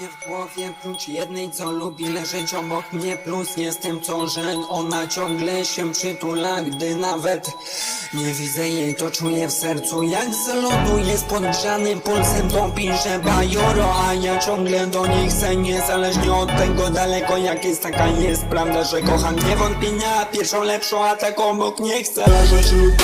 Nie w głowie prócz jednej co lubi leżeć obok mnie. Plus jestem co, że ona ciągle się przytula Gdy nawet nie widzę jej to czuję w sercu Jak z lodu jest podgrzany pulsem to pisze bajoro A ja ciągle do niej chcę niezależnie od tego daleko jak jest taka jest Prawda, że kocham. Niewątpienia pierwszą lepszą a tak obok nie chcę leżeć. Lub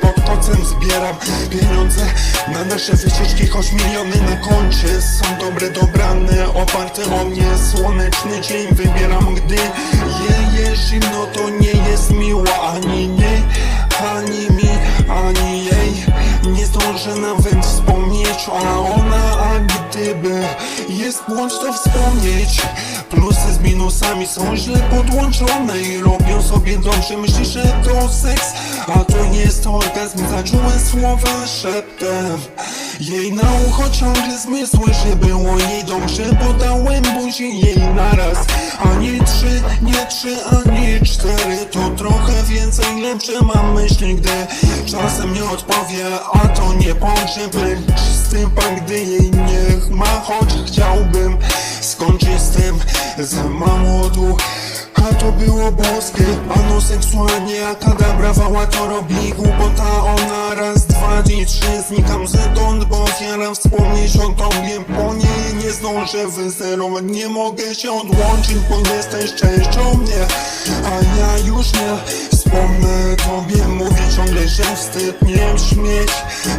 pod kocem zbieram pieniądze na nasze wycieczki, choć miliony na koncie są dobre, dobrane, oparte o mnie słoneczny dzień wybieram, gdy je jest zimno, to nie jest miło ani niej, ani mi, ani jej. Nie zdążę nawet wspomnieć, a ona, a gdyby jest błąd, to wspomnieć. Plusy z minusami są źle podłączone i robią sobie dobrze. Myślisz, że to seks, a to jest orgazm. Zaczułem słowa szeptem Jej na ucho ciągle zmysły, że było jej dobrze Podałem buzi jej naraz. Ani trzy, nie trzy, ani cztery To trochę więcej, lepsze mam myśli Gdy czasem nie odpowie, a to nie z tym pan, gdy jej niech ma Choć chciałbym skończyć z tym z małodu a to było boskie, ano seksualnie A kadabra wała to robi głupota. Ona raz, dwa Znikam stąd, bo ofiaram wspomnieć o tobie Po niej nie zdążę wyzerować. Nie mogę się odłączyć, bo jesteś częścią mnie A ja już nie wspomnę tobie. Mówi ciągle, że wstyd nie śmieć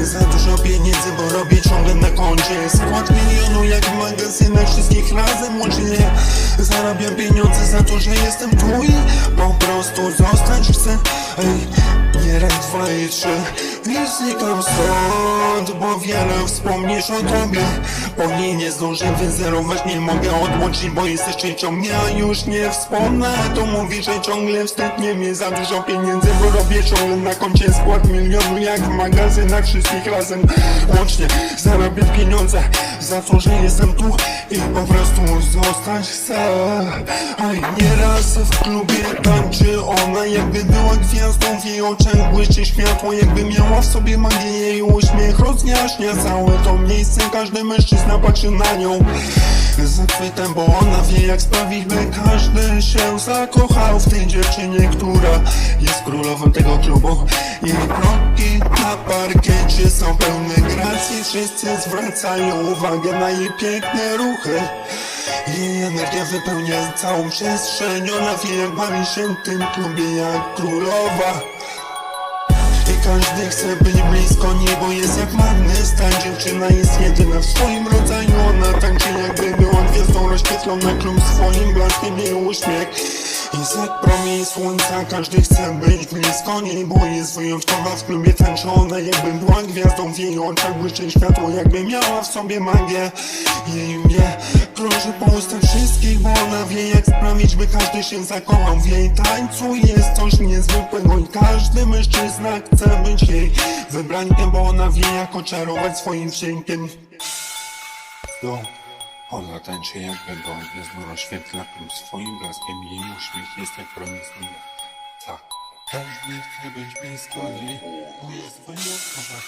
Za dużo pieniędzy, bo robię ciągle na koncie. Skład milionu jak w magazynach Wszystkich razem łącznie Zarabiam pieniądze za to, że jestem tu i po prostu zostać chcę. Ej, raz, dwa i trzy. I znikam stąd, bo wiele wspomnisz o tobie. Po niej nie zdążę wyzerować, nie mogę odłączyć Bo jesteś częścią mnie, a już nie wspomnę. To mówi, że ciągle wstyd nie mnie za dużo pieniędzy Bo robię ciągle na koncie skład milionu Jak w magazynach wszystkich razem łącznie. Zarabiam pieniądze za to, że jestem tu I zostać chcę nieraz w klubie tańczy ona Jakby była gwiazdą w jej oczach błyszczy światło Jakby miała w sobie magię jej uśmiech Rozjaśnia całe to miejsce. Każdy mężczyzna patrzy na nią Zachwytem, bo ona wie jak sprawić by każdy się zakochał w tej dziewczynie, która jest królową tego klubu. Jej kroki na parkiecie są pełne gracji. Wszyscy zwracają uwagę na jej piękne ruchy jej energia wypełnia całą przestrzeń Ona wie jak bawi się tym klubie jak królowa. I każdy chce być blisko niebo. Jest jak magnes Ta dziewczyna jest jedyna w swoim rodzaju. Ona tańczy jakby była gwiazdą. Rozświetlona klub swoim blaskiem jej uśmiech Jest jak promień słońca Każdy chce być blisko niej Bo jest wyjątkowa w klubie tańczona Jakby była gwiazdą w jej oczach Błyszczy światło jakby miała w sobie magię. Jej mnie krąży po ustach wszystkich Bo ona wie jak sprawić by każdy się zakochał W jej tańcu. Jest coś niezwykłego I każdy mężczyzna chce być jej wybrankiem Bo ona wie jak oczarować swoim wdziękiem. No, ona tańczy jakby go gwiazdą rozświetla Tym swoim blaskiem jej uśmiech jest jak promień Tak, każdy chce być blisko niej Bo jest wyjątkowa,